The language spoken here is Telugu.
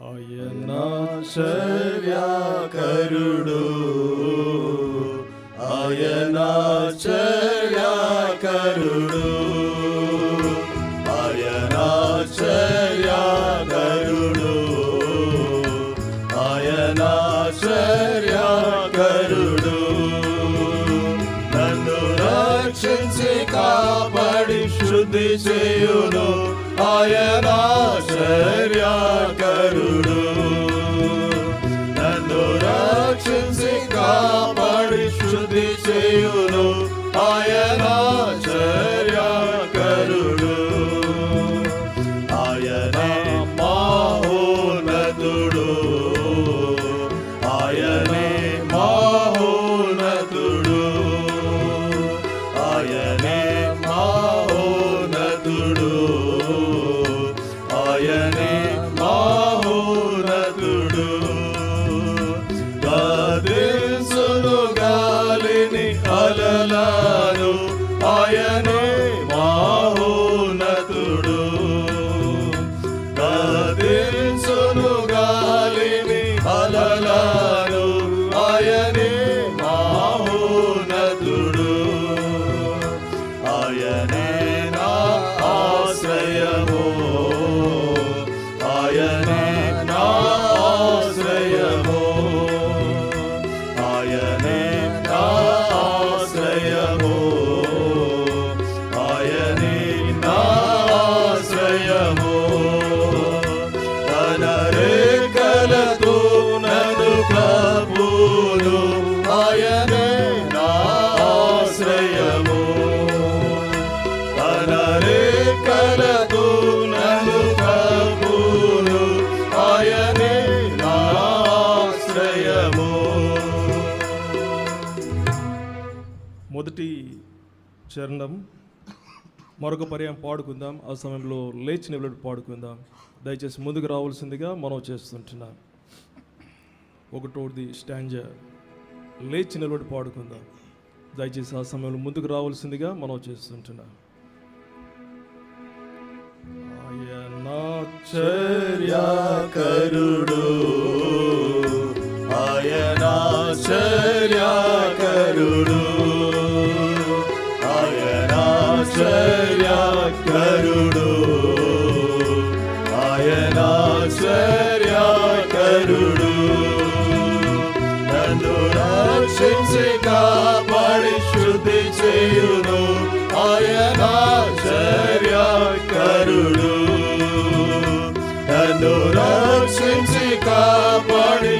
ఆయనాశ్చర్యకరుడు ఆయనాశ్చర్యకరుడు ఆయనాశ్చర్యకరుడు ఆయనాశ్చర్యకరుడు నన్ను రక్షించి కాపాడి శుద్ధి చేయును. ఆయన రక్షించి కాపాడి శుద్ధి చేయును ఆయనాశ్చర్యకరుడు lugar. తన నన్ను కప్పును ఆయనే నా ఆశ్రయము. తన రేఖలతో నన్ను ఆయనే నా ఆశ్రయము. మొదటి చరణం మరొక పర్యాయం పాడుకుందాం. ఆ సమయంలో లేచి నిలబడి పాడుకుందాం. దయచేసి ముందుకు రావాల్సిందిగా మనం చేస్తుంటున్నాం ఒకటోది స్టాంజర్ లేచి నిలబడి పాడుకుందాం. దయచేసి ఆ సమయంలో ముందుకు రావాల్సిందిగా మనం చేస్తుంటున్నాం ఆశ్చర్యకరుడు. ఆయనాశ్చర్యకరుడు ఆయనాశ్చర్యకరుడు ఆయనాశ్చర్యకరుడు నన్ను రక్షించి కాపాడి శుద్ధి చేయును ఆయనాశ్చర్యకరుడు నన్ను రక్షించి కాపాడి